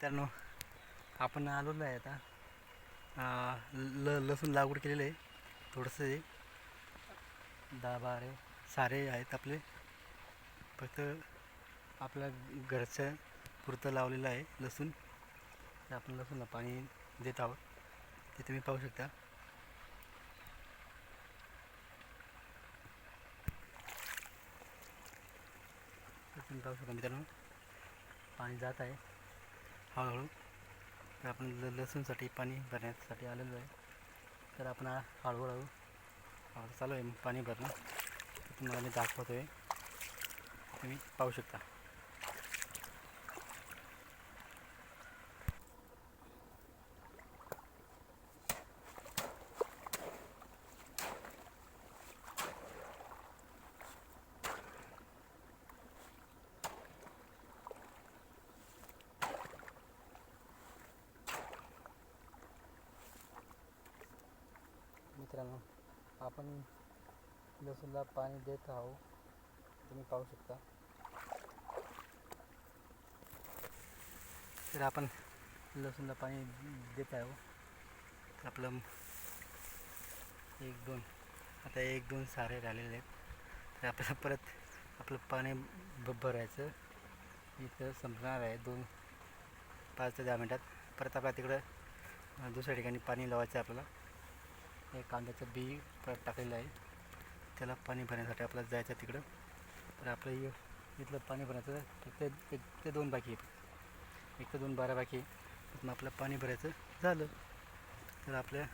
मित्रांनो आपण आलेलो आहे आता. ल लसूण लागवड केलेलं आहे. थोडंसं दहा बारे सारे आहेत आपले. फक्त आपल्या घरचं पुरतं लावलेलं आहे लसूण. ते आपण लसूणला पाणी देत आहोत. ते तुम्ही पाहू शकता. तुम्ही पाहू शकता मित्रांनो. पाणी जात आहे. हळूहळू तर आपण ल लसूणसाठी पाणी भरण्यासाठी आलेलो आहे. तर आपण हळूहळू हळू चालू आहे. पाणी भरणं. तुम्हाला मी दाखवतो आहे तुम्ही पाहू शकता. मित्रांनो आपण लसूणला पाणी देत आहो तुम्ही पाहू शकता. तर आपण लसूणला पाणी देत आहो आपलं एक दोन आता एक दोन सारे राहिलेले आहेत. तर आपल्याला परत आपलं पाणी भरायचं. इथं संपणार आहे दोन पाच ते दहा मिनटात. परत आपल्या तिकडं दुसऱ्या ठिकाणी पाणी लावायचं आपल्याला. हे कांद्याचं बी परत टाकलेलं आहे. त्याला पाणी भरण्यासाठी आपल्याला जायचं आहे तिकडं. तर आपलं इथलं पाणी भरायचं फक्त एक ते दोन बाकी आहे एक ते दोन बारा बाकी आहे. मग आपलं पाणी भरायचं झालं. तर आपल्या